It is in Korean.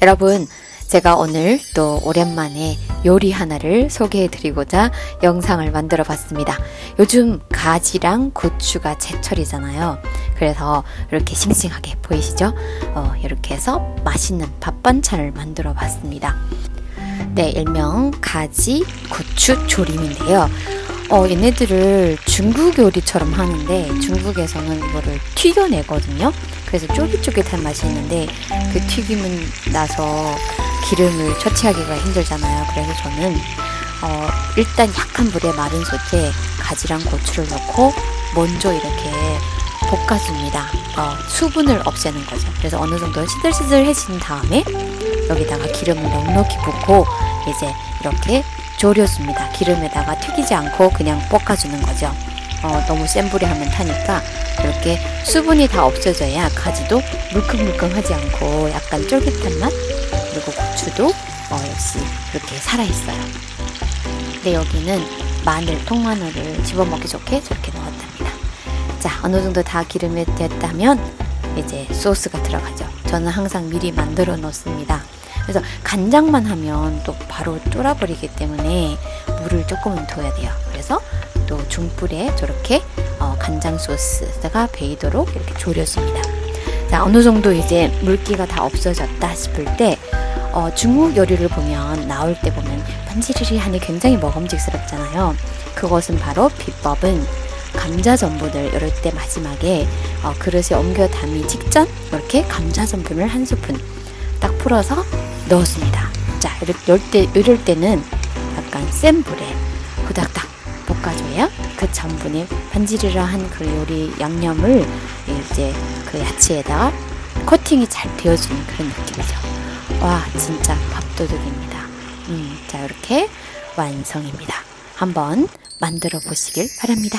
여러분, 제가 오늘 또 오랜만에 요리 하나를 소개해 드리고자 영상을 만들어 봤습니다. 요즘 가지랑 고추가 제철이잖아요. 그래서 이렇게 싱싱하게 보이시죠? 어, 이렇게 해서 맛있는 밥 반찬을 만들어 봤습니다. 네, 일명 가지 고추 조림인데요. 어, 얘네들을 중국 요리처럼 하는데 중국에서는 이거를 튀겨내거든요. 그래서 쫄깃쫄깃한 맛이 있는데 그 튀김은 나서 기름을 처치하기가 힘들잖아요. 그래서 저는 어, 일단 약한 불에 마른 솥에 가지랑 고추를 넣고 먼저 이렇게 볶아줍니다. 어, 수분을 없애는 거죠. 그래서 어느 정도 시들시들해진 다음에 여기다가 기름을 넉넉히 붓고 이제 이렇게 졸여줍니다. 기름에다가 튀기지 않고 그냥 볶아주는 거죠. 어, 너무 센 불에 하면 타니까 이렇게 수분이 다 없어져야 가지도 물컹물컹하지 않고 약간 쫄깃한 맛 그리고 고추도 어, 역시 이렇게 살아있어요. 근데 여기는 마늘, 통마늘을 집어먹기 좋게 저렇게 넣었답니다. 자, 어느 정도 다 기름에 됐다면 이제 소스가 들어가죠. 저는 항상 미리 만들어 놓습니다. 그래서 간장만 하면 또 바로 쫄아버리기 때문에 물을 조금은 둬야 돼요. 그래서 또 중불에 저렇게 어, 간장 소스가 배이도록 이렇게 졸여줍니다. 자, 어느 정도 이제 물기가 다 없어졌다 싶을 때 어, 중국 요리를 보면 나올 때 보면 반지르르 하니 굉장히 먹음직스럽잖아요. 그것은 바로 비법은 감자 전분을 이럴 때 마지막에 어, 그릇에 옮겨 담기 직전 이렇게 감자 전분을 한 스푼 딱 풀어서 넣었습니다. 자, 이럴, 때 이럴 때는 약간 센 불에 후닥닥 볶아줘야 그 전분이 반지르르한 그 요리 양념을 이제 그 야채에다가 코팅이 잘 되어주는 그런 느낌이죠. 와, 진짜 밥도둑입니다. 음, 자, 이렇게 완성입니다. 한번 만들어 보시길 바랍니다.